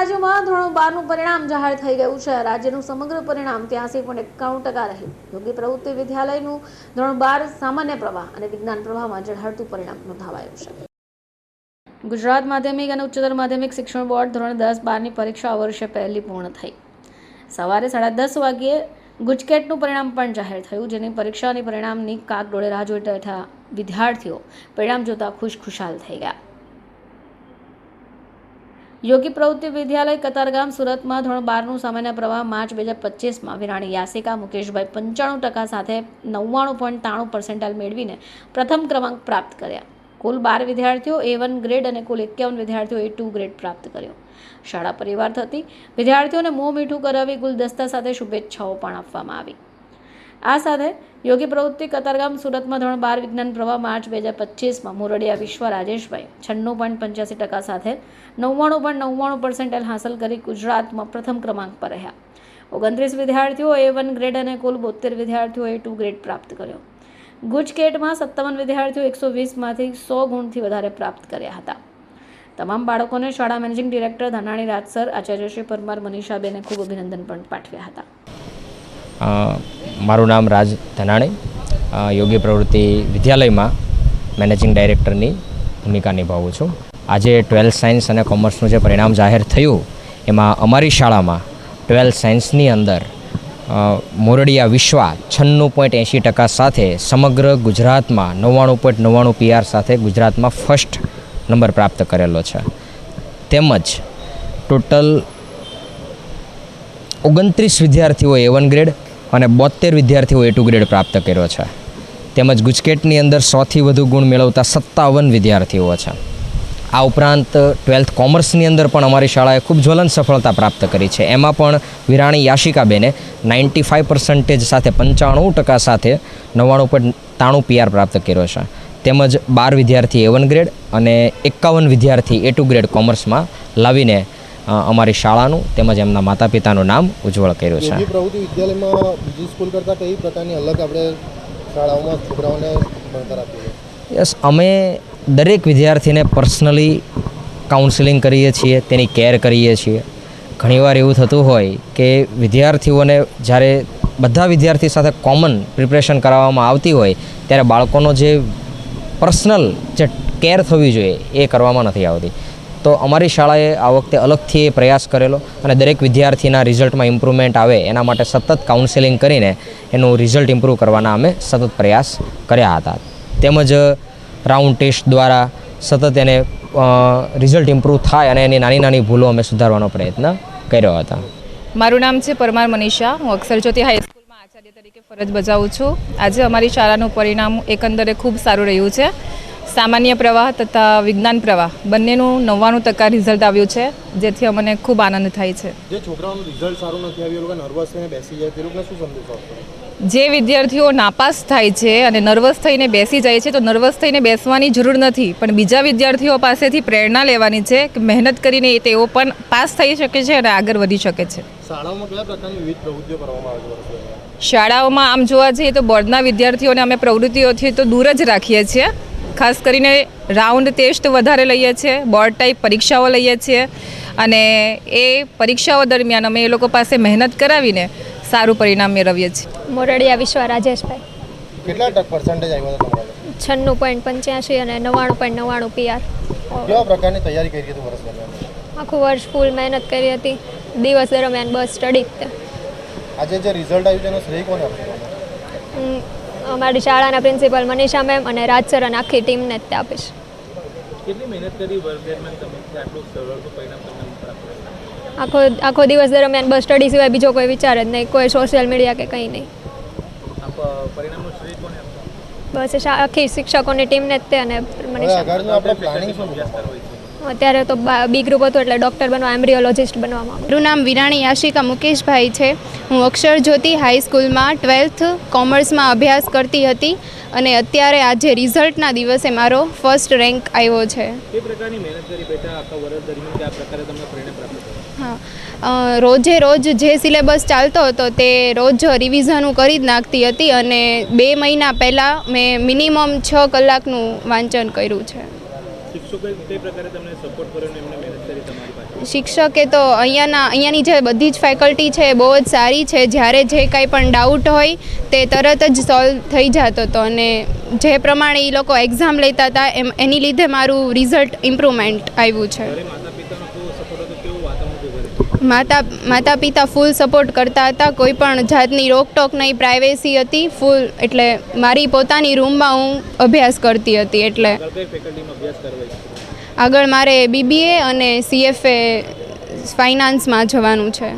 રાજ્યમાં ધોરણ બારનું પરિણામ જાહેર થઈ ગયું છે. રાજ્યનું સમગ્ર પરિણામ ત્યાંસી પોઈન્ટ એકાણું ટકા રહ્યું. યોગી પ્રવૃત્તિ વિદ્યાલયનું ધોરણ બાર સામાન્ય પ્રવાહ અને વિજ્ઞાન પ્રવાહમાં ઝળહળતું પરિણામ નોંધાવાયું છે. ગુજરાત માધ્યમિક અને ઉચ્ચતર માધ્યમિક શિક્ષણ બોર્ડ ધોરણ દસ બારની પરીક્ષા આ વર્ષે પહેલી પૂર્ણ થઈ. સવારે સાડા દસ વાગ્યે ગુજકેટનું પરિણામ પણ જાહેર થયું, જેની પરીક્ષાની પરિણામની કાગડોળે રાહ જોઈ બેઠા વિદ્યાર્થીઓ પરિણામ જોતા ખુશખુશાલ થઈ ગયા. યોગી પ્રવૃત્તિ વિદ્યાલય કતારગામ સુરતમાં ધોરણ બારનું સામાન્ય પ્રવાહ માર્ચ બે હજાર પચીસમાં વિરાણી યાસિકા, મુકેશભાઈ પંચાણું ટકા સાથે નવ્વાણું પોઈન્ટ ત્રાણું પર્સન્ટાઇલ મેળવીને પ્રથમ ક્રમાંક પ્રાપ્ત કર્યા. કુલ બાર વિદ્યાર્થીઓ એ વન ગ્રેડ અને કુલ એકાવન વિદ્યાર્થીઓ એ ટુ ગ્રેડ પ્રાપ્ત કર્યો. શાળા પરિવાર થતી વિદ્યાર્થીઓને મોં મીઠું કરાવી ગુલદસ્તા સાથે શુભેચ્છાઓ પણ આપવામાં આવી. આ સાથે યોગી પ્રવૃત્તિ કતારગામ સુરતમાં ધોરણ બાર વિજ્ઞાન પ્રવાહ માર્ચ બે હજાર પચીસમાં મોરડિયા વિશ્વ રાજેશભાઈ છન્નું પોઈન્ટ પંચ્યાસી ટકા સાથે નવ્વાણું પોઈન્ટ નવ્વાણું પર્સન્ટેલ હાંસલ કરી ગુજરાતમાં પ્રથમ ક્રમાંક પર રહ્યા. ઓગણત્રીસ વિદ્યાર્થીઓ એ વન ગ્રેડ અને કુલ બોતેર વિદ્યાર્થીઓ એ ટુ ગ્રેડ પ્રાપ્ત કર્યો. ગુજકેટમાં સત્તાવન વિદ્યાર્થીઓ એકસો વીસમાંથી સો ગુણથી વધારે પ્રાપ્ત કર્યા હતા. તમામ બાળકોને શાળા મેનેજિંગ ડિરેક્ટર ધનાણી રાજસર, આચાર્ય શ્રી પરમાર મનીષાબેને ખૂબ અભિનંદન પણ પાઠવ્યા હતા. મારું નામ રાજ ધનાણી. યોગ્ય યોગી પ્રવૃત્તિ વિદ્યાલયમાં મેનેજિંગ ડાયરેક્ટરની ભૂમિકા નિભાવું છું. આજે ટ્વેલ્થ સાયન્સ અને કોમર્સનું જે પરિણામ જાહેર થયું, એમાં અમારી શાળામાં ટ્વેલ્થ સાયન્સની અંદર મોરડિયા વિશ્વા છન્નું પોઈન્ટ એંશી ટકા સાથે સમગ્ર ગુજરાતમાં નવ્વાણું પોઈન્ટ નવ્વાણું પીઆર સાથે ગુજરાતમાં ફર્સ્ટ નંબર પ્રાપ્ત કરેલો છે. તેમજ ટોટલ ઓગણત્રીસ વિદ્યાર્થીઓ એ વન ગ્રેડ અને બોતેર વિદ્યાર્થીઓએ ટુ ગ્રેડ પ્રાપ્ત કર્યો છે. તેમજ ગુજકેટની અંદર સોથી વધુ ગુણ મેળવતા સત્તાવન વિદ્યાર્થીઓ છે. આ ઉપરાંત ટ્વેલ્થ કોમર્સની અંદર પણ અમારી શાળાએ ખૂબ જ્વલંત સફળતા પ્રાપ્ત કરી છે. એમાં પણ વિરાણી યાશિકાબેને નાઇન્ટી ફાઇવ પર્સન્ટેજ સાથે પંચાણું ટકા સાથે નવ્વાણું પોઈન્ટ ત્રાણું પીઆર પ્રાપ્ત કર્યો છે. તેમજ બાર વિદ્યાર્થી એ વન ગ્રેડ અને એકાવન વિદ્યાર્થી એ ટુ ગ્રેડ કોમર્સમાં લાવીને અમારી શાળાનું તેમજ એમના માતા પિતાનું નામ ઉજ્જવળ કર્યું છે. પ્રવૃત્તિ વિદ્યાલયમાં બીજી સ્કૂલ કરતાં કઈ પ્રકારની અલગ આપણે શાળાઓમાં છોકરાઓને ભણતર આપીએ? યસ અમે દરેક વિદ્યાર્થીને પર્સનલી કાઉન્સિલિંગ કરીએ છીએ તેની કેર કરીએ છીએ. ઘણીવાર એવું થતું હોય કે વિદ્યાર્થીઓને જ્યારે બધા વિદ્યાર્થી સાથે કોમન પ્રિપરેશન કરાવવામાં આવતી હોય ત્યારે બાળકોનો જે પર્સનલ જે કેર થવી જોઈએ એ કરવામાં નથી આવતી. તો અમારી શાળાએ આ વખતે અલગથી પ્રયાસ કરેલો અને દરેક વિદ્યાર્થીના રિઝલ્ટમાં ઇમ્પ્રુવમેન્ટ આવે એના માટે સતત કાઉન્સેલિંગ કરીને એનું રિઝલ્ટ ઇમ્પ્રૂવ કરવાના અમે સતત પ્રયાસ કર્યા હતા. તેમજ રાઉન્ડ ટેસ્ટ દ્વારા સતત એને રિઝલ્ટ ઇમ્પ્રૂવ થાય અને એની નાની નાની ભૂલો અમે સુધારવાનો પ્રયત્ન કર્યો હતા. મારું નામ છે પરમાર મનીષા. હું અક્ષરજ્યોતિ હાઈસ્કૂલમાં આચાર્ય તરીકે ફરજ બજાવું છું. આજે અમારી શાળાનું પરિણામ એકંદરે ખૂબ સારું રહ્યું છે. સામાન્ય પ્રવાહ તથા વિજ્ઞાન પ્રવાહ બંનેનું નવ્વાણું ટકા રિઝલ્ટ આવ્યું છે જેથી અમને ખૂબ આનંદ થાય છે. જે છોકરાઓનું રિઝલ્ટ સારું નથી આવ્યું લોકો નર્વસ થઈને બેસી જાય તે લોકોને શું સંદેશો જે વિદ્યાર્થીઓ નાપાસ થાય છે અને નર્વસ થઈને બેસી જાય છે તો નર્વસ થઈને બેસવાની જરૂર નથી પણ બીજા વિદ્યાર્થીઓ પાસેથી પ્રેરણા લેવાની છે કે મહેનત કરીને તેઓ પણ પાસ થઈ શકે છે અને આગળ વધી શકે છે. શાળાઓમાં કયા પ્રકારની વિવિધ પ્રવૃત્તિઓ કરવામાં આવે છે શાળાઓમાં આમ જોવા જઈએ તો બોર્ડના વિદ્યાર્થીઓને અમે પ્રવૃત્તિઓથી તો દૂર જ રાખીએ છીએ. ખાસ કરીને રાઉન્ડ ટેસ્ટ વધારે લઈએ છીએ બોર્ડ ટાઈપ પરીક્ષાઓ લઈએ છીએ અને એ પરીક્ષાઓ દરમિયાન અમે એ લોકો પાસે મહેનત કરાવીને સારું પરિણામ મેળવીએ છીએ. મોરડિયા વિશ્વા રાજેશભાઈ. કેટલા ટક પર્સન્ટેજ આવ્યા હતા છન્નું પોઈન્ટ પંચ્યાસી અને નવ્વાણું પોઈન્ટ નવ્વાણું પીઆર કેવા પ્રકારની તૈયારી કરી હતી વર્ષ દરમિયાન? આખું વર્ષ ફૂલ મહેનત કરી હતી. દિવસ દરમિયાન બસ સ્ટડી આજે જે રિઝલ્ટ આવ્યું તેનો શ્રેય કોને? હમ, અમારી શાળાના પ્રિન્સિપલ મનીષા મેમ અને રાજ સર અને આખી ટીમને જ તે આપીશ? આખો આખો દિવસ દરમિયાન બસ સ્ટડી સિવાય બીજો કોઈ વિચાર જ નહીં કોઈ સોશિયલ મીડિયા કે કંઈ નહીં? બસ શા- આખી શિક્ષકોની ટીમને જ તે અને મનીષા. અત્યારે તો બા- બી ગ્રુપ હતું એટલે ડૉક્ટર બનવા એમ્બ્રિયોલોજિસ્ટ બનવા માંગુ. મારું નામ વિરાણી યાશિકા મુકેશભાઈ છે. હું અક્ષર જ્યોતિ હાઈસ્કૂલમાં ટ્વેલ્થ કોમર્સમાં અભ્યાસ કરતી હતી અને અત્યારે આજે રિઝલ્ટના દિવસે મારો ફર્સ્ટ રેન્ક આવ્યો છે. કઈ પ્રકારની મહેનત કરી બેટા આખા વર્ષ દરમિયાન કે આ પ્રકારે તમને પરિણામ પ્રાપ્ત થયું હા. રોજે રોજ જે સિલેબસ ચાલતો હતો તે રોજ રિવિઝન હું કરી જ નાખતી હતી અને બે મહિના પહેલાં મેં મિનિમમ છ કલાકનું વાંચન કર્યું છે. શિક્ષકે તો અહીંયાના અહીંયાની જે બધી જ ફેકલ્ટી છે એ બહુ જ સારી છે. જ્યારે જે કાંઈ પણ ડાઉટ હોય તે તરત જ સોલ્વ થઈ જતો હતો અને જે પ્રમાણે એ લોકો એક્ઝામ લેતા હતા એમ એની લીધે મારું રિઝલ્ટ ઇમ્પ્રુવમેન્ટ આવ્યું છે ઘરે માતા પિતાનો કેવો સપોર્ટ હતો કેવું વાતાવરણ હતું ઘરે માતા માતા પિતા ફૂલ સપોર્ટ કરતા હતા. કોઈ પણ જાતની રોકટોક નહીં પ્રાઇવેસી હતી. ફૂલ એટલે મારી પોતાની રૂમમાં હું અભ્યાસ કરતી હતી એટલે. આગળ મારે બીબીએ અને સીએફએ ફાઇનાન્સમાં જવાનું છે.